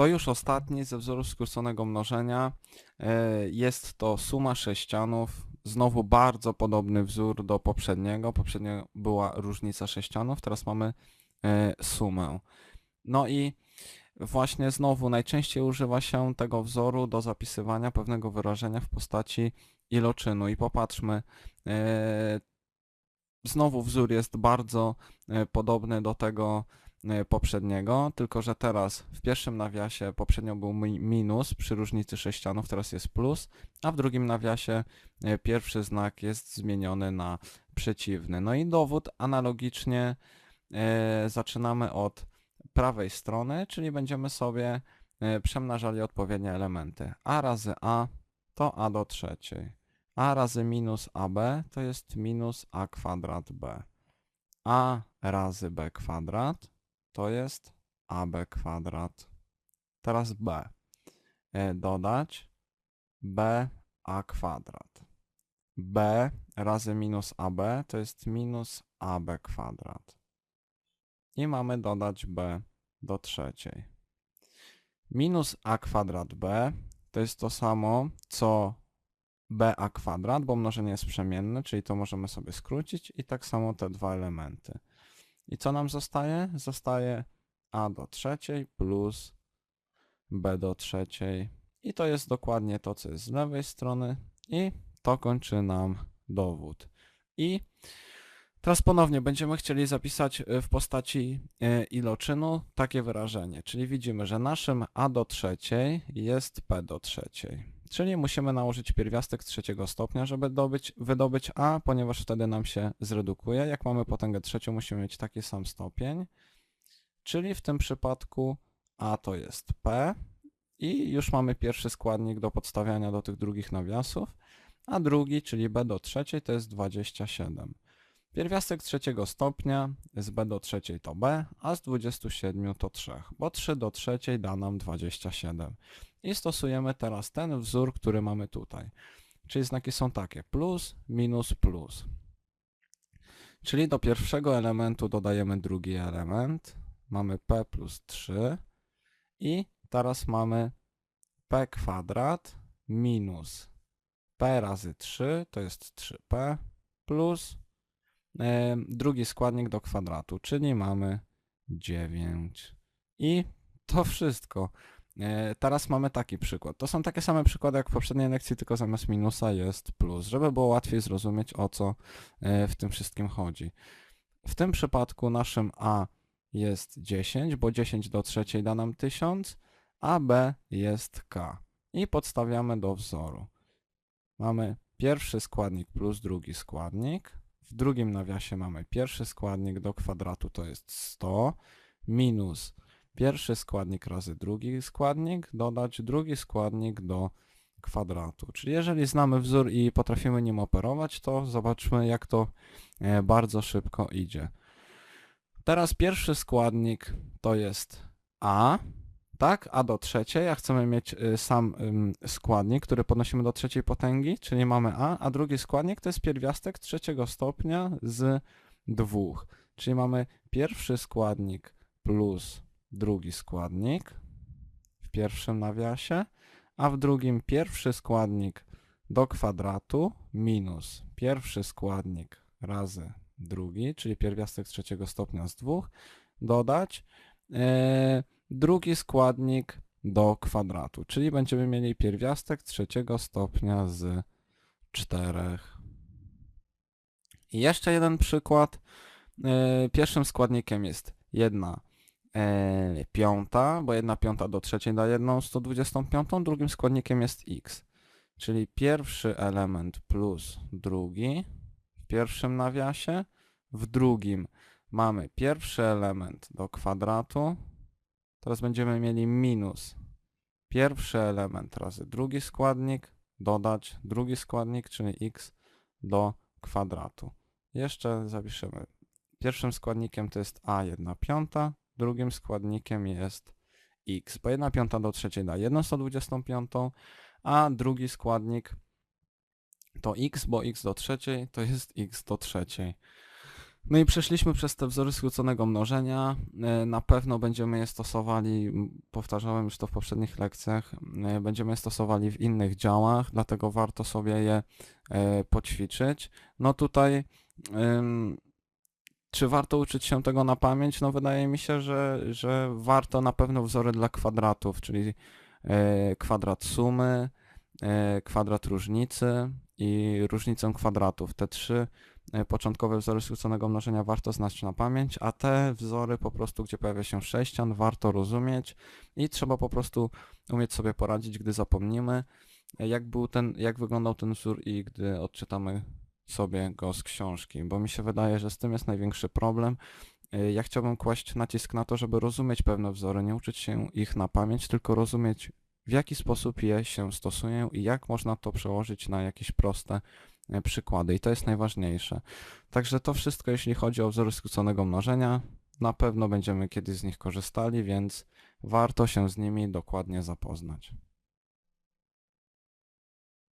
To już ostatni ze wzorów skróconego mnożenia. E, Jest to suma sześcianów. Znowu bardzo podobny wzór do poprzedniego. Poprzednio była różnica sześcianów, teraz mamy e, sumę. No i właśnie znowu najczęściej używa się tego wzoru do zapisywania pewnego wyrażenia w postaci iloczynu. I popatrzmy, e, znowu wzór jest bardzo podobny do tego poprzedniego, tylko że teraz w pierwszym nawiasie poprzednio był mi- minus przy różnicy sześcianów, teraz jest plus, a w drugim nawiasie e, pierwszy znak jest zmieniony na przeciwny. No i dowód analogicznie e, zaczynamy od prawej strony, czyli będziemy sobie przemnażali odpowiednie elementy. a razy a to a do trzeciej. a razy minus ab to jest minus a kwadrat b. a razy b kwadrat to jest ab kwadrat. Teraz b. E, Dodać b a kwadrat. b razy minus ab to jest minus ab kwadrat. I mamy dodać b do trzeciej. Minus a kwadrat b to jest to samo, co ba kwadrat, bo mnożenie jest przemienne, czyli to możemy sobie skrócić i tak samo te dwa elementy. I co nam zostaje? Zostaje a do trzeciej plus b do trzeciej. I to jest dokładnie to, co jest z lewej strony i to kończy nam dowód. I teraz ponownie będziemy chcieli zapisać y, w postaci y, iloczynu takie wyrażenie, czyli widzimy, że naszym a do trzeciej jest p do trzeciej. Czyli musimy nałożyć pierwiastek trzeciego stopnia, żeby dobyć, wydobyć a, ponieważ wtedy nam się zredukuje. Jak mamy potęgę trzecią, musimy mieć taki sam stopień. Czyli w tym przypadku a to jest p i już mamy pierwszy składnik do podstawiania do tych drugich nawiasów, a drugi, czyli b do trzeciej, to jest 27. Pierwiastek trzeciego stopnia z b do trzeciej to b, a z 27 to 3, bo 3 do trzeciej da nam 27. I stosujemy teraz ten wzór, który mamy tutaj. Czyli znaki są takie, plus, minus, plus. Czyli do pierwszego elementu dodajemy drugi element, mamy p plus 3 i teraz mamy p kwadrat minus p razy 3, to jest 3p, plus drugi składnik do kwadratu, czyli mamy 9. I to wszystko. E, teraz mamy taki przykład. To są takie same przykłady jak w poprzedniej lekcji, tylko zamiast minusa jest plus, żeby było łatwiej zrozumieć o co e, w tym wszystkim chodzi. W tym przypadku naszym a jest 10, bo 10 do trzeciej da nam 1000, a b jest k. I podstawiamy do wzoru. Mamy pierwszy składnik plus drugi składnik. W drugim nawiasie mamy pierwszy składnik do kwadratu to jest 100 minus pierwszy składnik razy drugi składnik dodać drugi składnik do kwadratu. Czyli jeżeli znamy wzór i potrafimy nim operować, to zobaczmy jak to e, bardzo szybko idzie. Teraz pierwszy składnik to jest a, tak? A do trzeciej, a chcemy mieć y, sam składnik, który podnosimy do trzeciej potęgi, czyli mamy a, a drugi składnik to jest pierwiastek trzeciego stopnia z dwóch. Czyli mamy pierwszy składnik plus drugi składnik w pierwszym nawiasie, a w drugim pierwszy składnik do kwadratu minus pierwszy składnik razy drugi, czyli pierwiastek trzeciego stopnia z dwóch, dodać e, drugi składnik do kwadratu, czyli będziemy mieli pierwiastek trzeciego stopnia z czterech. I jeszcze jeden przykład. E, Pierwszym składnikiem jest jedna e, piąta, bo jedna piąta do trzeciej da jedną 125. Drugim składnikiem jest x, czyli pierwszy element plus drugi w pierwszym nawiasie. W drugim mamy pierwszy element do kwadratu. Teraz będziemy mieli minus pierwszy element razy drugi składnik, dodać drugi składnik, czyli x do kwadratu. Jeszcze zapiszemy. Pierwszym składnikiem to jest a 1 piąta, drugim składnikiem jest x, bo 1 piąta do trzeciej da 1 125, a drugi składnik to x, bo x do trzeciej to jest x do trzeciej. No i przeszliśmy przez te wzory skróconego mnożenia. E, Na pewno będziemy je stosowali, powtarzałem już to w poprzednich lekcjach, e, będziemy je stosowali w innych działach, dlatego warto sobie je e, poćwiczyć. No tutaj, czy warto uczyć się tego na pamięć? No wydaje mi się, że, że warto na pewno wzory dla kwadratów, czyli kwadrat sumy, kwadrat różnicy i różnicę kwadratów. Te trzy początkowe wzory skróconego mnożenia warto znać na pamięć, a te wzory po prostu, gdzie pojawia się sześcian, warto rozumieć i trzeba po prostu umieć sobie poradzić, gdy zapomnimy, e, jak był ten, jak wyglądał ten wzór i gdy odczytamy sobie go z książki, bo mi się wydaje, że z tym jest największy problem. E, Ja chciałbym kłaść nacisk na to, żeby rozumieć pewne wzory, nie uczyć się ich na pamięć, tylko rozumieć w jaki sposób je się stosuje i jak można to przełożyć na jakieś proste e, przykłady. I to jest najważniejsze. Także to wszystko, jeśli chodzi o wzory skróconego mnożenia. Na pewno będziemy kiedyś z nich korzystali, więc warto się z nimi dokładnie zapoznać.